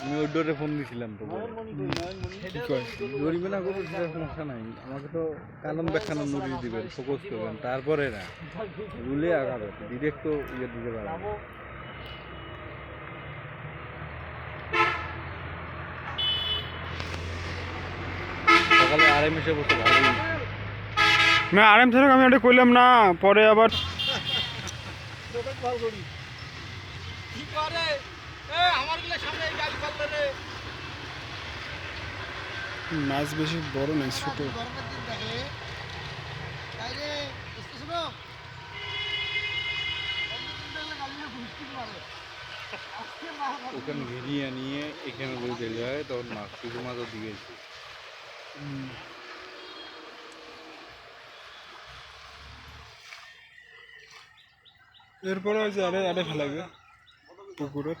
আমি ওই ডোরে ফোন দিছিলাম তো বলে। কি কয়? জরিমানা না করব সেটা সমস্যা নাই। আমাকে তো কানুন নোটিশ দিবেন ফোকাস করবেন তারপরে না রুলে আগাবে ডিরেক্ট তো ইয়ে দিতে পারবে না। সকালে আড়াই মিশে বসে ভালোই না আরাম ছাড়া আমি এটা কইলাম না পরে আবার মাছ বেশি বড় নাই ছোট। ওখানে ঘিরিয়ে নিয়ে এখানে দিলে হয় তখন মাছ কিছু মাছও দিয়েছি এরপরে ওই যে আরে আরে ফেলাবে পুকুরত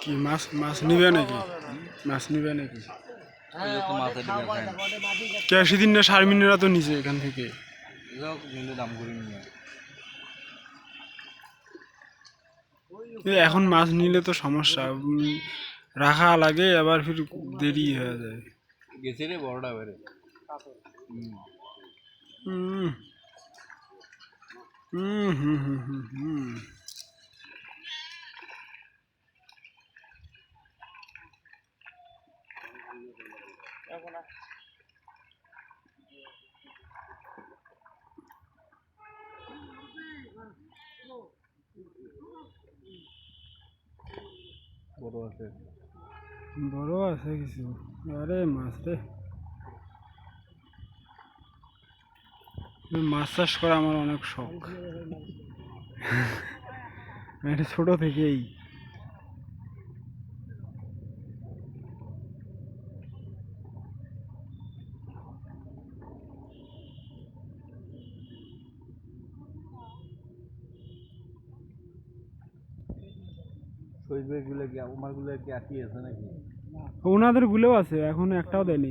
কি মাছ মাছ নিবে নাকি? মাছ নিবে নাকি? কে সেদিন না। শারমিনেরা তো নিচে এখান থেকে। দাম করে নিয়ে এখন মাছ নিলে তো সমস্যা। রাখা লাগে আবার ফির দেরি হয়ে যায়। গেছে রে বড়টা বেড়ে হুম হুম হুম হুম হুম হুম বড় আছে। বড় আছে কিছু। আরে মাছ রে। মাছ চাষ করা আমার অনেক শখ। এটা ছোট থেকেই। গুলো গুলো ওনাদের গুলোও আছে এখনও একটাও দেয়নি।